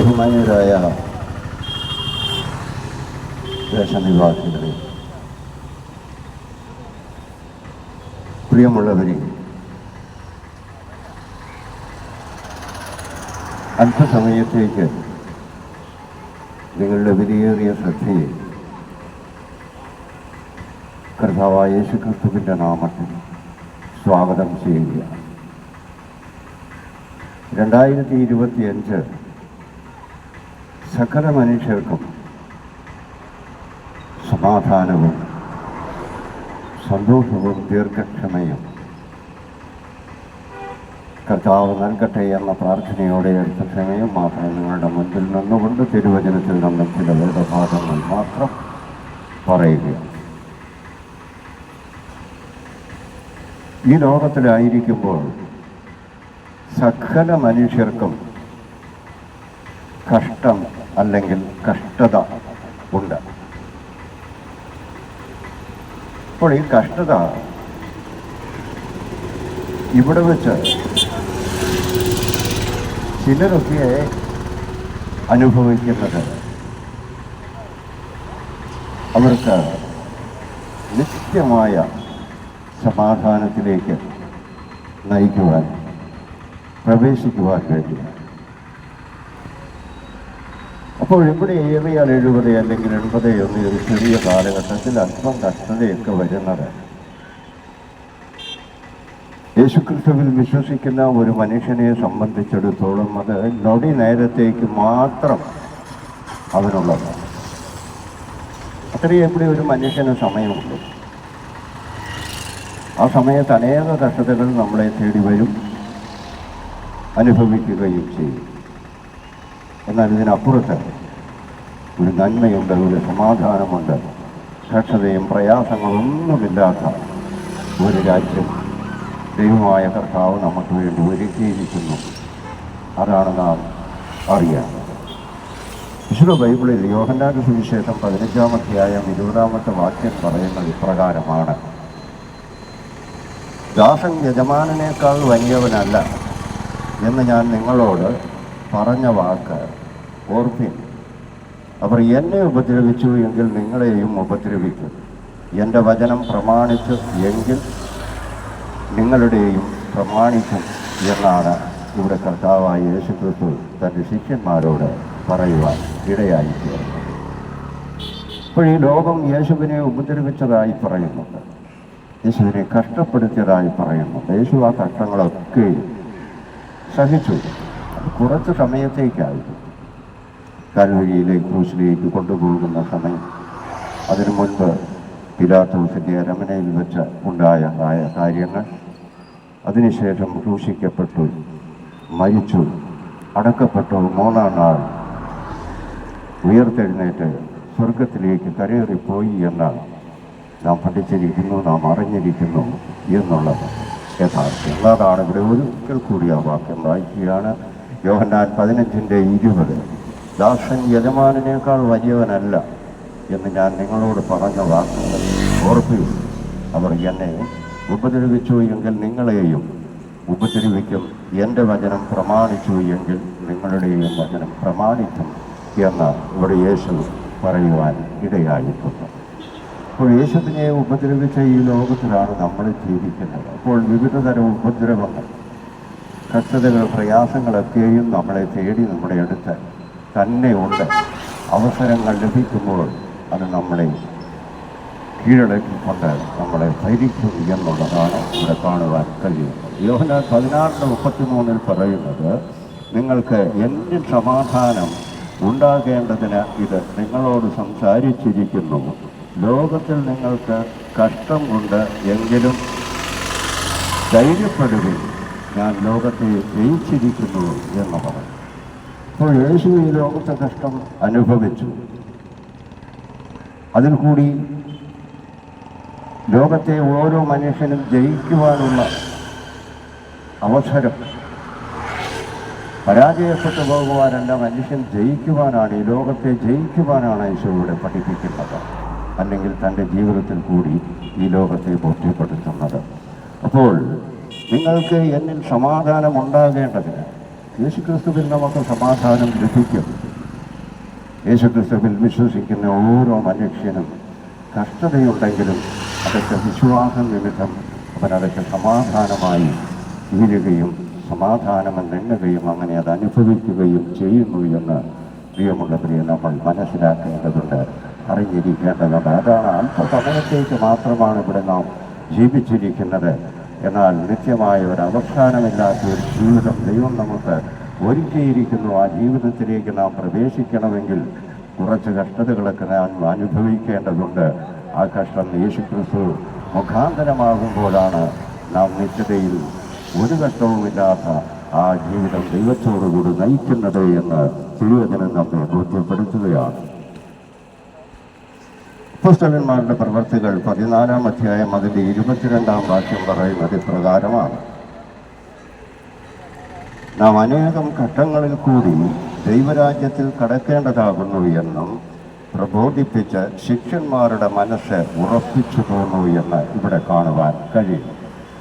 ബഹുമാന്യരായ ദേശനിവാസികളെ പ്രിയമുള്ളവരെ അല്പസമയത്തേക്ക് നിങ്ങളുടെ വിലയേറിയ ശ്രദ്ധയെ കർത്താവായ യേശു ക്രിസ്തുവിന്റെ നാമത്തിൽ സ്വാഗതം ചെയ്യുകയാണ്. രണ്ടായിരത്തി ഇരുപത്തിയഞ്ച് സകല മനുഷ്യർക്കും സമാധാനവും സന്തോഷവും ദീർഘക്ഷമയും കർത്താവ് നൽകട്ടെ എന്ന പ്രാർത്ഥനയോടെ അടുത്ത ക്ഷമയും മാത്രം നിങ്ങളുടെ മുൻപിൽ നിന്നുകൊണ്ട് തിരുവചനത്തിൽ നമ്മൾ ചില വേദഭാഗങ്ങൾ മാത്രം പറയുക ഈ ലോകത്തിലായിരിക്കുമ്പോൾ സകല മനുഷ്യർക്കും കഷ്ടം അല്ലെങ്കിൽ കഷ്ടത ഉണ്ട്. അപ്പോൾ ഈ കഷ്ടത ഇവിടെ വെച്ച് ചിലരൊക്കെ അനുഭവിക്കുന്നത് അവർക്ക് നിത്യമായ സമാധാനത്തിലേക്ക് നയിക്കുവാൻ പ്രവേശിക്കുവാൻ വേണ്ടിയാണ്. അപ്പോൾ ഇവിടെ ഏറിയാൽ എഴുപത് അല്ലെങ്കിൽ എൺപത് എന്നീ ഒരു ചെറിയ കാലഘട്ടത്തിൽ അല്പം കഷ്ടതയൊക്കെ വരുന്നത്. യേശുക്രിസ്തുവിൽ വിശ്വസിക്കുന്ന ഒരു മനുഷ്യനെ സംബന്ധിച്ചിടത്തോളം അത് നൊടി നേരത്തേക്ക് മാത്രം അവനുള്ളത്. അത്രയും എവിടെ ഒരു മനുഷ്യന് സമയമുണ്ട്. ആ സമയത്ത് അനേക കഷ്ടതകൾ നമ്മളെ തേടി വരും അനുഭവിക്കുകയും ചെയ്യും. എന്നാൽ ഇതിനപ്പുറത്ത് ഒരു നന്മയുണ്ട് ഒരു സമാധാനമുണ്ട്. കക്ഷതയും പ്രയാസങ്ങളൊന്നുമില്ലാത്ത ഒരു രാജ്യം ദൈവമായ കർത്താവ് നമുക്ക് വേണ്ടി ഒരുക്കിയിരിക്കുന്നു. അതാണ് നാം അറിയാം വിശുദ്ധ ബൈബിളിൽ യോഹന്നാന്റെ സുവിശേഷം പതിനഞ്ചാമധ്യായം ഇരുപതാമത്തെ വാക്യം പറയുന്നത് ഇപ്രകാരമാണ്. ദാസൻ യജമാനേക്കാൾ വലിയവനല്ല എന്ന് ഞാൻ നിങ്ങളോട് പറഞ്ഞ വാക്ക് ഓർപ്പിൻ. അവർ എന്നെ ഉപദ്രവിച്ചു എങ്കിൽ നിങ്ങളെയും ഉപദ്രവിക്കും. എന്റെ വചനം പ്രമാണിച്ചു എങ്കിൽ നിങ്ങളുടെയും പ്രമാണിക്കും എന്നാണ് ഇവിടെ കർത്താവായ യേശു ക്രിസ്തു തന്റെ ശിഷ്യന്മാരോട് പറയുവാൻ ഇടയായി ഇപ്പോൾ ഈ ലോകം യേശുവിനെ ഉപദ്രവിച്ചതായി പറയുന്നുണ്ട്. യേശുവിനെ കഷ്ടപ്പെടുത്തിയതായി പറയുന്നുണ്ട്. യേശു ആ കഷ്ടങ്ങളൊക്കെ സഹിച്ചു. കുറച്ച് സമയത്തേക്കായിരുന്നു. കൽവഴിയിലേക്ക് ക്രൂശിലേക്ക് കൊണ്ടുപോകുന്ന സമയം. അതിനു മുൻപ് പിലാത്തോസിന്റെ അരമനയിൽ വെച്ച് ഉണ്ടായ കാര്യങ്ങൾ. അതിനുശേഷം ക്രൂശിക്കപ്പെട്ടു മരിച്ചു അടക്കപ്പെട്ടു മൂന്നാം നാൾ. ഉയർത്തെഴുന്നേറ്റ് സ്വർഗത്തിലേക്ക് കരയേറിപ്പോയി എന്നാണ് നാം പഠിച്ചിരിക്കുന്നു നാം അറിഞ്ഞിരിക്കുന്നു എന്നുള്ളത്. യഥാർത്ഥം അതാണ്. ഇവിടെ ഒരിക്കൽ കൂടി ആ വാക്യം വായിക്കുകയാണ്. യോഹന്നാൻ പതിനഞ്ചിന്റെ ഇരുപത്. ദാസൻ യജമാനേക്കാൾ വലിയവനല്ല എന്ന് ഞാൻ നിങ്ങളോട് പറഞ്ഞ വാക്കുകൾ ഓർപ്പിച്ചു അവർ എന്നെ ഉപദ്രവിച്ചു എങ്കിൽ നിങ്ങളെയും ഉപദ്രവിക്കും. എന്റെ വചനം പ്രമാണിച്ചു എങ്കിൽ നിങ്ങളുടെയും വചനം പ്രമാണിക്കും എന്ന് ഇവിടെ യേശു പറയുവാൻ ഇടയായിട്ടുണ്ട്. അപ്പോൾ യേശുവിനെ ഉപദ്രവിച്ച ഈ ലോകത്തിലാണ് നമ്മൾ ജീവിക്കുന്നത്. അപ്പോൾ വിവിധ തരം ഉപദ്രവങ്ങൾ കഷ്ടതകൾ പ്രയാസങ്ങളൊക്കെയും നമ്മളെ തേടി നമ്മുടെ അടുത്ത് തന്നെയുണ്ട് അവസരങ്ങൾ ലഭിക്കുമ്പോൾ അത് നമ്മളെ കീഴടക്കിക്കൊണ്ട് നമ്മളെ ഭരിക്കും എന്നുള്ളതാണ് ഇവിടെ കാണുവാൻ കഴിയുന്നത്. യോഹന പതിനാറിന് മുപ്പത്തിമൂന്നിൽ പറയുന്നത് നിങ്ങൾക്ക് എന്ത് സമാധാനം ഉണ്ടാകേണ്ടതിന് ഇത് നിങ്ങളോട് സംസാരിച്ചിരിക്കുന്നു. ലോകത്തിൽ നിങ്ങൾക്ക് കഷ്ടം കൊണ്ട് എങ്കിലും ധൈര്യപ്പെടുകയും ഞാൻ ലോകത്തെ ജയിച്ചിരിക്കുന്നു എന്ന് പറഞ്ഞു അപ്പോൾ യേശു ഈ ലോകത്തെ കഷ്ടം അനുഭവിച്ചു. അതിൽ കൂടി ലോകത്തെ ഓരോ മനുഷ്യനും ജയിക്കുവാനുള്ള അവസരം പരാജയപ്പെട്ടു പോകുവാനല്ല മനുഷ്യൻ ജയിക്കുവാനാണ് ഈ ലോകത്തെ ജയിക്കുവാനാണ് ഈശോയുടെ പഠിപ്പിക്കുന്നത്. അല്ലെങ്കിൽ തന്റെ ജീവിതത്തിൽ കൂടി ഈ ലോകത്തെ ബോധ്യപ്പെടുത്തുന്നത്. അപ്പോൾ നിങ്ങൾക്ക് എന്നിൽ സമാധാനം ഉണ്ടാകേണ്ടതിന് യേശുക്രിസ്തുവിൽ നമുക്ക് സമാധാനം ലഭിക്കും. യേശുക്രിസ്തുവിൽ വിശ്വസിക്കുന്ന ഓരോ മനുഷ്യനും കഷ്ടതയുണ്ടെങ്കിലും അതൊക്കെ വിശ്വാസം നിമിത്തം അവനതൊക്കെ സമാധാനമായി തീരുകയും സമാധാനം എണ്ണുകയും അങ്ങനെ അത് അനുഭവിക്കുകയും ചെയ്യുന്നു എന്ന് പ്രിയമുള്ളവരെ നമ്മൾ മനസ്സിലാക്കേണ്ടതുണ്ട്. അറിഞ്ഞിരിക്കേണ്ടതുണ്ട്. അതാണ് അല്പസമയത്തേക്ക് മാത്രമാണ് ഇവിടെ നാം ജീവിച്ചിരിക്കുന്നത്. എന്നാൽ നിത്യമായ ഒരു അവസാനമില്ലാത്ത ഒരു ജീവിതം ദൈവം നമുക്ക് ഒരുക്കിയിരിക്കുന്നു. ആ ജീവിതത്തിലേക്ക് നാം പ്രവേശിക്കണമെങ്കിൽ കുറച്ച് കഷ്ടതകളൊക്കെ നാം അനുഭവിക്കേണ്ടതുണ്ട്. ആ കഷ്ടം യേശുക്രിസ്തു മുഖാന്തരമാകുമ്പോഴാണ് നാം നിത്യതയിൽ ഒരു കഷ്ടവുമില്ലാത്ത ആ ജീവിതം ദൈവത്തോടുകൂടി നയിക്കുന്നത് എന്ന് തിരുവചനം നമ്മെ ബോധ്യപ്പെടുത്തുകയാണ്. പുസ്തകന്മാരുടെ പ്രവർത്തികൾ പതിനാലാം അധ്യായം അതിന്റെ ഇരുപത്തിരണ്ടാം വാക്യം പറയുന്നത് ഇപ്രകാരമാണ്. നാം അനേകം ഘട്ടങ്ങളിൽ കൂടി ദൈവരാജ്യത്തിൽ കടക്കേണ്ടതാകുന്നു എന്നും പ്രബോധിപ്പിച്ച് ശിഷ്യന്മാരുടെ മനസ്സ് ഉറപ്പിച്ചു പോന്നു എന്ന് ഇവിടെ കാണുവാൻ കഴിയും.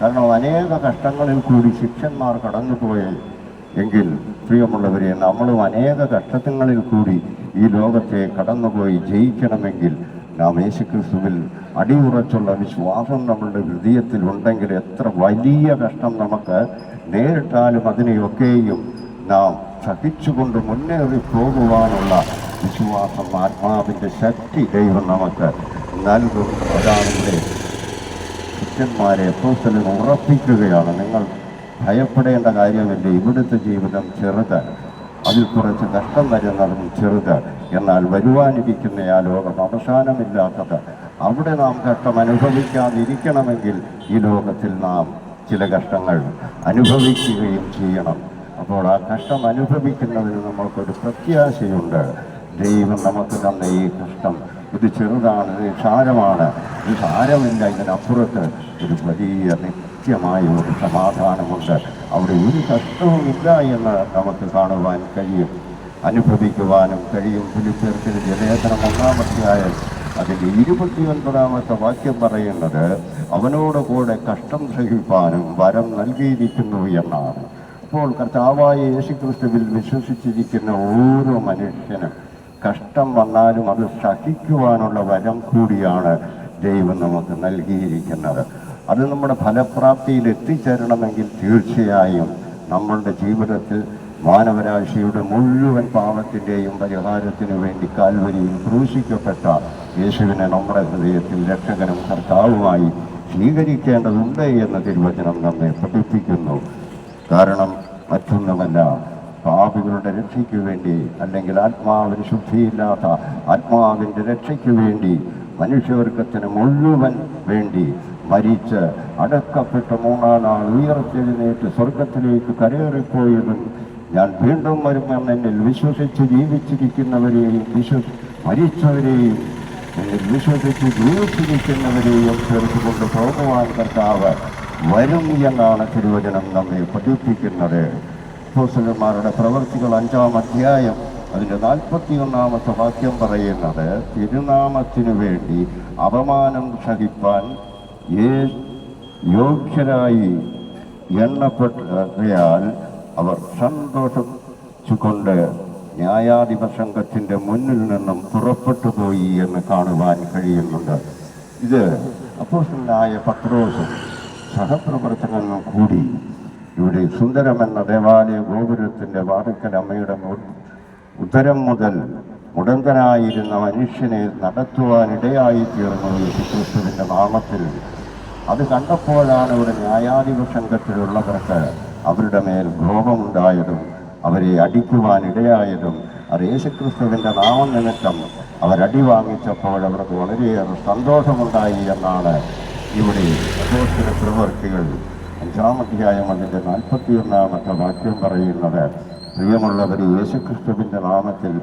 കാരണം അനേക കഷ്ടങ്ങളിൽ കൂടി ശിഷ്യന്മാർ കടന്നുപോയി എങ്കിൽ പ്രിയമുള്ളവരെ നമ്മളും അനേക കഷ്ടങ്ങളിൽ കൂടി ഈ ലോകത്തെ കടന്നുപോയി ജയിക്കണമെങ്കിൽ നാം യേശുക്രിസ്തുവിൽ അടിയുറച്ചുള്ള വിശ്വാസം നമ്മളുടെ ഹൃദയത്തിൽ ഉണ്ടെങ്കിൽ എത്ര വലിയ കഷ്ടം നമുക്ക് നേരിട്ടാലും അതിനെയൊക്കെയും നാം സഹിച്ചുകൊണ്ട് മുന്നേറി പോകുവാനുള്ള വിശ്വാസം ആത്മാവിന്റെ ശക്തി ദൈവം നമുക്ക് നൽകും. അതാണ് ഇവിടെ ശിഷ്യന്മാരെ അപ്പോസ്തലൻ ഉറപ്പിക്കുകയാണ്. നിങ്ങൾ ഭയപ്പെടേണ്ട കാര്യമില്ല. ഇവിടുത്തെ ജീവിതം ചെറുത്. അതിൽ കുറച്ച് നഷ്ടം വരുന്നതും ചെറുത്. എന്നാൽ വരുവാനിരിക്കുന്ന ആ ലോകം അവസാനമില്ലാത്തത്. അവിടെ നാം കഷ്ടം അനുഭവിക്കാതിരിക്കണമെങ്കിൽ ഈ ലോകത്തിൽ നാം ചില കഷ്ടങ്ങൾ അനുഭവിക്കുകയും ചെയ്യണം. അപ്പോൾ ആ കഷ്ടം അനുഭവിക്കുന്നതിന് നമ്മൾക്കൊരു പ്രത്യാശയുണ്ട്. ദൈവം നമുക്ക് തന്ന ഈ കഷ്ടം ഇത് ചെറുതാണ് ഇത് സാരമാണ്. ഇത് സാരമില്ല ഇതിനപ്പുറത്ത് ഒരു വലിയ നിത്യമായ ഒരു സമാധാനമുണ്ട്. അവിടെ ഒരു കഷ്ടവുമില്ല എന്ന് നമുക്ക് കാണുവാൻ കഴിയും. അനുഭവിക്കുവാനും കഴിയും. ഫിലിപ്പിയർക്കിന് ജലേഖനം ഒന്നാമത്തെയായ അതിന്റെ ഇരുപത്തിയൊൻപതാമത്തെ വാക്യം പറയുന്നത് അവനോട് കൂടെ കഷ്ടം സഹിപ്പാനും വരം നൽകിയിരിക്കുന്നു എന്നാണ്. അപ്പോൾ കർത്താവായ യേശുക്രിസ്തുവിൽ വിശ്വസിച്ചിരിക്കുന്ന ഓരോ മനുഷ്യനും കഷ്ടം വന്നാലും അത് സഹിക്കുവാനുള്ള വരം കൂടിയാണ് ദൈവം നമുക്ക് നൽകിയിരിക്കുന്നത്. അത് നമ്മുടെ ഫലപ്രാപ്തിയിൽ എത്തിച്ചേരണമെങ്കിൽ തീർച്ചയായും നമ്മളുടെ ജീവിതത്തിൽ മാനവരാശിയുടെ മുഴുവൻ പാപത്തിന്റെയും പരിഹാരത്തിനു വേണ്ടി കാൽവരിയിൽ ക്രൂശിക്കപ്പെട്ട യേശുവിനെ നമ്മുടെ ഹൃദയത്തിൽ രക്ഷകനും കർത്താവുമായി സ്വീകരിക്കേണ്ടതുണ്ട് എന്ന തിരുവചനം നമ്മെ പഠിപ്പിക്കുന്നു. കാരണം മറ്റൊന്നുമല്ല പാപികളുടെ രക്ഷയ്ക്ക് വേണ്ടി അല്ലെങ്കിൽ ആത്മാവിന് ശുദ്ധിയില്ലാത്ത ആത്മാവിന്റെ രക്ഷയ്ക്ക് വേണ്ടി മനുഷ്യവർഗത്തിന് മുഴുവൻ വേണ്ടി മരിച്ച് അടക്കപ്പെട്ട് മൂന്നാം നാൾ ഉയർത്തെഴുന്നേറ്റ് സ്വർഗത്തിലേക്ക് കരയേറിപ്പോയതും ഞാൻ വീണ്ടും വരുമെന്ന് എന്നിൽ വിശ്വസിച്ച് ജീവിച്ചിരിക്കുന്നവരെയും വിശ്വസി മരിച്ചവരെയും എന്നിൽ വിശ്വസിച്ച് ജീവിച്ചിരിക്കുന്നവരെയും ചേർത്തുകൊണ്ട് പോകുവാൻ കർത്താവ് വരും എന്നാണ് തിരുവചനം നമ്മെ പഠിപ്പിക്കുന്നത്. അപ്പോസ്തലന്മാരുടെ പ്രവർത്തികൾ അഞ്ചാം അധ്യായം അതിന്റെ നാൽപ്പത്തിയൊന്നാമത്തെ വാക്യം പറയുന്നത് തിരുനാമത്തിനു വേണ്ടി അപമാനം സഹിപ്പാൻ യോഗ്യരായി എണ്ണപ്പെട്ടയാൽ അവർ സന്തോഷിച്ചുകൊണ്ട് ന്യായാധിപ സംഘത്തിന്റെ മുന്നിൽ നിന്നും പുറപ്പെട്ടു പോയി എന്ന് കാണുവാൻ കഴിയുന്നുണ്ട്. ഇത് അപ്പോസ്റ്റലായ പത്രോസും സഹപ്രവർത്തകനും കൂടി ഇവിടെ സുന്ദരമെന്ന ദേവാലയ ഗോപുരത്തിന്റെ വാതുക്കൽ അമ്മയുടെ ഉത്തരം മുതൽ മുടന്തനായിരുന്ന മനുഷ്യനെ നടത്തുവാനിടയായി തീർന്നു യേശുക്രിസ്തുവിന്റെ നാമത്തിൽ. അത് കണ്ടപ്പോഴാണ് ഇവിടെ ന്യായാധിപ സംഘത്തിലുള്ളവർക്ക് അവരുടെ മേൽ കോപമുണ്ടായതും അവരെ അടിക്കുവാനിടയായതും അത് യേശുക്രിസ്തുവിന്റെ നാമനിമിത്തം അവരടി വാങ്ങിച്ചപ്പോൾ അവർക്ക് വളരെയേറെ സന്തോഷമുണ്ടായി എന്നാണ് ഇവിടെ പ്രവർത്തികൾ അഞ്ചാം അധ്യായം അതിന്റെ നാൽപ്പത്തിയൊന്നാമത്തെ വാക്യം പറയുന്നത്. പ്രിയമുള്ളവർ യേശുക്രിസ്തുവിന്റെ നാമത്തിൽ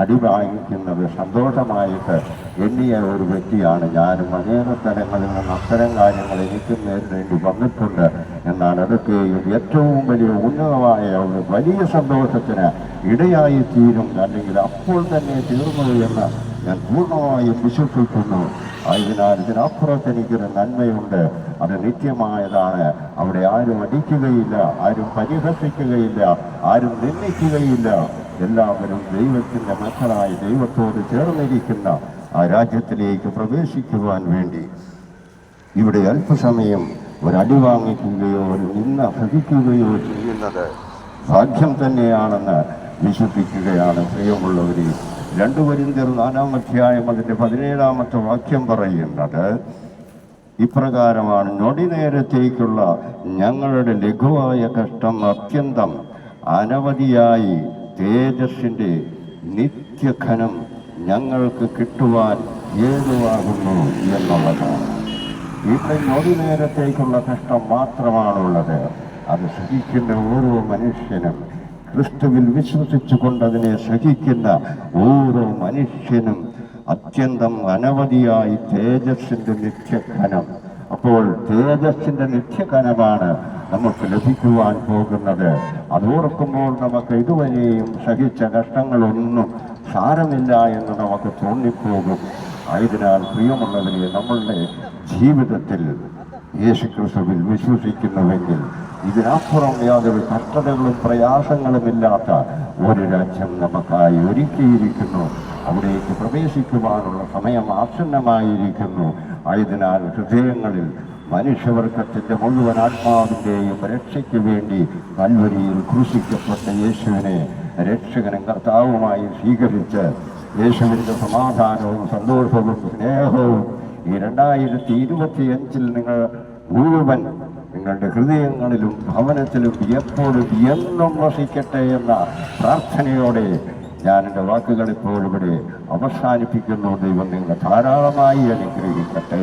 അടി വാങ്ങിക്കുന്നത് സന്തോഷമായിട്ട് എണ്ണിയ ഒരു വ്യക്തിയാണ് ഞാനും. അനേക സ്ഥലങ്ങളിൽ നിന്ന് അത്തരം കാര്യങ്ങൾ എനിക്കും നേരിടേണ്ടി വന്നിട്ടുണ്ട് എന്നാൽ അതൊക്കെ ഏറ്റവും വലിയ ഉന്നതമായ ഒരു വലിയ സന്തോഷത്തിന് ഇടയായി തീരും അല്ലെങ്കിൽ അപ്പോൾ തന്നെ തീർന്നു എന്ന് ഞാൻ പൂർണമായും വിശ്വസിക്കുന്നു. ആയതിനാൽ ഇതിനപ്പുറത്ത് എനിക്കൊരു നന്മയുണ്ട്. അത് നിത്യമായതാണ്. അവിടെ ആരും അടിക്കുകയില്ല ആരും പരിഹസിക്കുകയില്ല ആരും നിന്ദിക്കുകയില്ല. എല്ലാവരും ദൈവത്തിന്റെ മക്കളായി ദൈവത്തോട് ചേർന്നിരിക്കുന്ന ആ രാജ്യത്തിലേക്ക് പ്രവേശിക്കുവാൻ വേണ്ടി. ഇവിടെ അല്പസമയം ഒരടി വാങ്ങിക്കുകയോ ഒരു നിന്ന ഭജിക്കുകയോ ചെയ്യുന്നത് ഭാഗ്യം തന്നെയാണെന്ന് വിശ്വസിക്കുകയാണ് പ്രിയമുള്ളവരെ. രണ്ടു വരിന്തർ നാലാം അധ്യായം അതിന്റെ പതിനേഴാമത്തെ വാക്യം പറയുന്നത് ഇപ്രകാരമാണ്. നൊടി നേരത്തേക്കുള്ള ഞങ്ങളുടെ ലഘുവായ കഷ്ടം അത്യന്തം. അനവധിയായി തേജസ്സിന്റെ നിത്യഘനം ഞങ്ങൾക്ക് കിട്ടുവാൻ ഏതുവാകുന്നു എന്നുള്ളതാണ്. ഇവിടെ നൊടി നേരത്തേക്കുള്ള കഷ്ടം മാത്രമാണുള്ളത്. അത് സഹിക്കുന്ന ഓരോ മനുഷ്യനും ക്രിസ്തുവിൽ വിശ്വസിച്ചുകൊണ്ട് അതിനെ സഹിക്കുന്ന ഓരോ മനുഷ്യനും അത്യന്തം അനവധിയായി തേജസ്സിന്റെ നിത്യഘനം. അപ്പോൾ തേജസ്സിന്റെ നിത്യഘനമാണ് നമുക്ക് ലഭിക്കുവാൻ പോകുന്നത്. അതോർക്കുമ്പോൾ നമുക്ക് ഇതുവരെയും സഹിച്ച കഷ്ടങ്ങളൊന്നും സാരമില്ല എന്ന് നമുക്ക് തോന്നിപ്പോകും. ആയതിനാൽ പ്രിയമുള്ളവരെ നമ്മളുടെ ജീവിതത്തിൽ യേശുക്രിസ്തുവിൽ വിശ്വസിക്കുന്നുവെങ്കിൽ ഇതിനപ്പുറം യാതൊരു കഷ്ടതകളും പ്രയാസങ്ങളുമില്ലാത്ത ഒരു രാജ്യം നമുക്കായി ഒരുക്കിയിരിക്കുന്നു. അവിടേക്ക് പ്രവേശിക്കുവാനുള്ള സമയം ആസന്നമായിരിക്കുന്നു. ആയതിനാൽ ഹൃദയങ്ങളിൽ മനുഷ്യവർഗത്തിന്റെ മുഴുവൻ ആത്മാവിന്റെയും രക്ഷയ്ക്ക് വേണ്ടി കൽവരിയിൽ ക്രൂശിക്കപ്പെട്ട യേശുവിനെ രക്ഷകനും കർത്താവുമായി സ്വീകരിച്ച് യേശുവിന്റെ സമാധാനവും സന്തോഷവും സ്നേഹവും ഈ രണ്ടായിരത്തി ഇരുപത്തിയഞ്ചിൽ നിങ്ങൾ മുഴുവൻ നിങ്ങളുടെ ഹൃദയങ്ങളിലും ഭവനത്തിലും എപ്പോഴും എന്നും വസിക്കട്ടെ എന്ന പ്രാർത്ഥനയോടെ ഞാൻ എന്റെ വാക്കുകൾ ഇപ്പോൾ ഇവിടെ അവസാനിപ്പിക്കുന്നു. ദൈവം നിങ്ങൾ ധാരാളമായി അനുഗ്രഹിക്കട്ടെ.